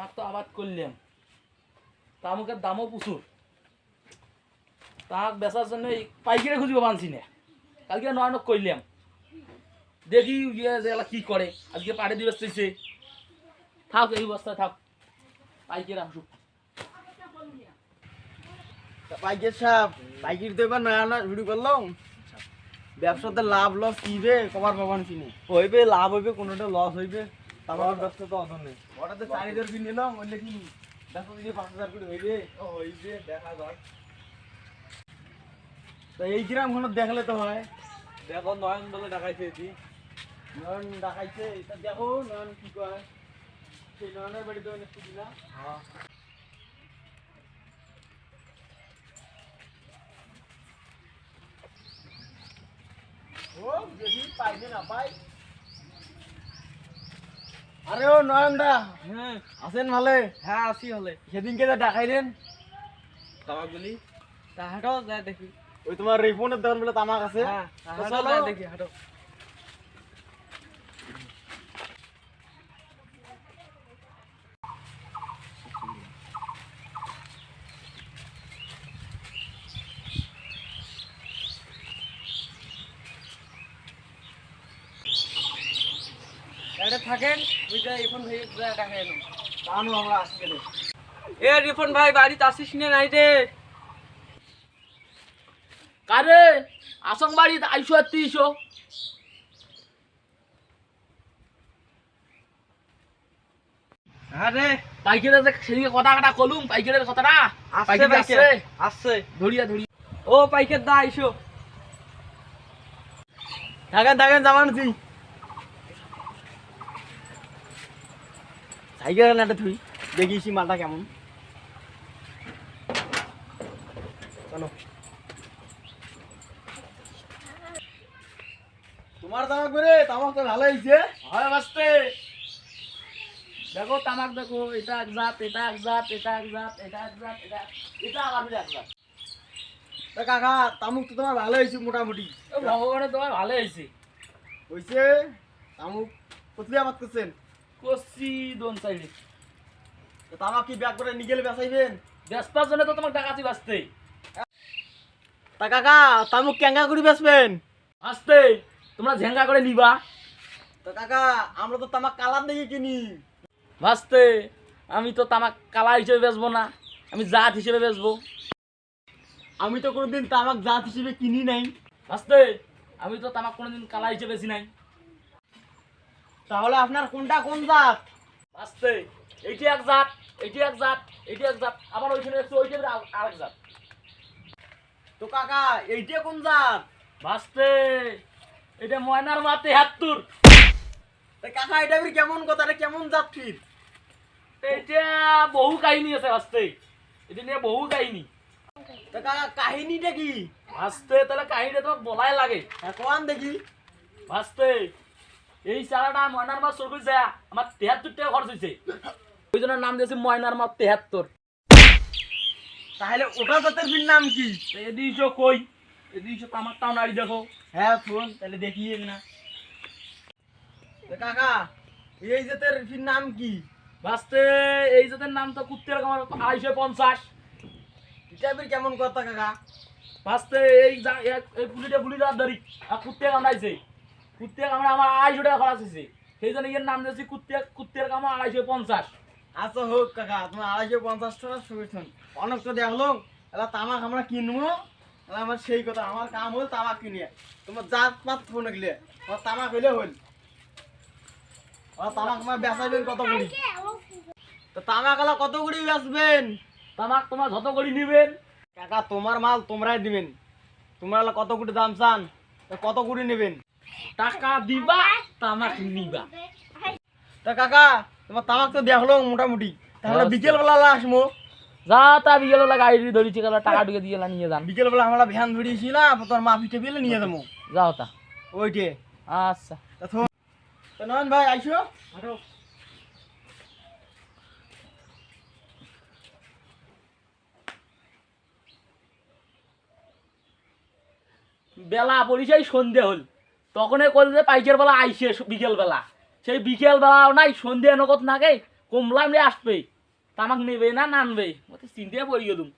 তামাক তো আবাদ করলাম। তামুকের দামও প্রচুর। তাহাক বেচার জন্য পাইকারি খুঁজিব পানছি না? কালকে নয় নক করলাম দেখি ইয়ে যে এলা কি করে আজকে পাড়ে দিবস চলছে থাক এই বস্তায় থাক। পাইকারি আসুক পাইকের সাহেব পাইকির তো এবার নয়া নয়া ভিডিও করলাম ব্যবসাতে লাভ লস কিবে কবার পাবান কিনে হইবে লাভ হইবে কোনোটা লস হইবে। তারপর ব্যবসা তো অত নেই। চার হাজার কিনে নিলাম বললে কি যদি পাঁচ হাজার করে হইবে। ও হইবে দেখা যাক। তো এই গ্রাম কোনো দেখলে তো হয়। দেখো নয়ন বলে এটি। নয়ন দেখাইছে এটা দেখো নয়ন কি করে সেই নয়নের ছুটি না হ্যাঁ। ও দেখি পাইবে না পাই। আরে ও নয়ন দা হ্যাঁ। আছেন ভালে? হ্যাঁ আছি হলে সেদিনকে তো ডাকাইলেন তামাকগুলি তা হাঁটো যায় দেখি। ওই তোমার রিপনের দোকান বলে তামাক আছে। হ্যাঁ চলো। দেখি হাঁটো। এটা থাকেন রিপন ভাই দেখাই তাহলে আমরা আসবে এ রিপন ভাই বাড়িতে আসিস না নাই রে। কারে? আসং বাড়িতে আইসো আর সেদিকে কথা কাটা কলুম পাইকারের কথাটা আসছে আসছে। আসছে। ধরিয়া ধরি ও পাইকার দা আইসো থাকেন থাকেন জামান সাইকেল নাটা তুই দেখিস মালটা কেমন। চলো। তোমার তামাক করে তামাক তো ভালো হয়েছে। হয় বাস্তে দেখো তামাক দেখো এটা এক জাত এটা এক জাত এটা এক জাত এটা এক জাত এটা এটা আবার এক জাত। তা কাকা তামুক তো তোমার ভালো হয়েছে মোটামুটি। ভগবানের তোমার ভালো হয়েছে। হয়েছে তামুক কতলি আবাদ করছেন। করছি দোন সাইডে তা তামাক কি ব্যাগ করে নিগেলে বেচাইবেন? ব্যস্তার জন্য তো তোমার ডাকাতি বাঁচতে। তা কাকা তামুক ক্যাঙ্গা করে বেচবেন? আসতে তোমরা ঝেঙ্গা করে নিবা। তো কাকা আমরা তো তামাক কালার দেখে কিনি। ভাসতে আমি তো তামাক কালা হিসেবে বেচবো না আমি জাত হিসেবে বেচবো। আমি তো কোনোদিন তামাক জাত হিসেবে কিনি নাই। ভাসতে আমি তো তামাক কোনোদিন কালা হিসেবে বেশি নাই। তাহলে আপনার কোনটা কোন জাত? ভাসতে এইটি এক জাত এইটি এক জাত এইটি এক জাত আবার ওইখানে একটু ওইখানে আর- আরেক জাত। তো কাকা এইটা কোন জাত? ভাসতে এটা ময়নার মাতে হাত্তুর তা কাকা এটা কেমন কথা? কেমন জাত ফির? এটা বহু কাহিনী আছে ভাসতে এটা নিয়ে বহু কাহিনী। তা কাকা কাহিনীটা কি? ভাসতে তাহলে কাহিনীটা তোমাকে বলাই লাগে। হ্যাঁ কোয়ান দেখি। ভাসতে এই চারাটা ময়নার মাছ চোর যায় আমার তেহাত্তর টাকা খরচ হয়েছে ওই জন্য নাম দিয়েছে ময়নার মাছ তেহাত্তর তাহলে ওটা জাতের ফির নাম কি? এদিকে কই এদিকে আমার টাউন আড়ি দেখো। হ্যাঁ ফোন তাহলে দেখিয়ে না। কাকা এই জাতের ফির নাম কি? ভাসতে এই জাতের নাম তো কুত্তের আমার আড়াইশো পঞ্চাশ এটা কেমন কথা কাকা? ভাসতে এই এই পুলিটা পুলি যার ধরি আর কুত্তে কামড়াইছে কুত্তে কামড়া আমার আড়াইশো টাকা খরচ হয়েছে। সেই জন্য এর নাম দিয়েছি কুত্তে কুত্তের কামড়া আড়াইশো পঞ্চাশ। আচ্ছা হোক কাকা তোমার আড়াইশো পঞ্চাশ টাকা শুনেছেন অনেক তো দেখল এলা তামাক আমরা কিনবো এলা আমার সেই কথা আমার কাম হল তামাক কিনে। তোমার জাত পাত ফোন গেলে তোমার তামাক হইলে হইল। আর তামাক আমার বেচাইবেন কত করি? তো তামাক এলা কত করি বেচবেন? তামাক তোমার যত করে নিবেন। কাকা তোমার মাল তোমরাই দিবেন। তোমরা কত কোটি দাম চান কত কোটি নেবেন? টাকা দিবা তামাক নিবা। তা কাকা তোমার তামাক তো দেখল মোটামুটি। তাহলে আচ্ছা। বিকেল বেলা আসব। যা তা বিকেল বেলা গাড়ি ধরেছি কালা টাকা ঢুকে দিয়ে নিয়ে যান। বিকেল বেলা আমরা ভ্যান ধরিয়েছি না তোর মা পিঠে নিয়ে যাব। যাও তা। ওইটে। আচ্ছা। তা নয়ন ভাই আইসো। হাঁটো বেলা পরিচয় সন্ধে হল। তখনই কল যে পাইকের বেলা আইসে বিকেলবেলা সেই বিকেলবেলাও নাই, সন্ধ্যা নগদ নাগে কমলা রে আসবে। তামাক নেবে না, নানবে। চিন্তা পড়ে গেলুম।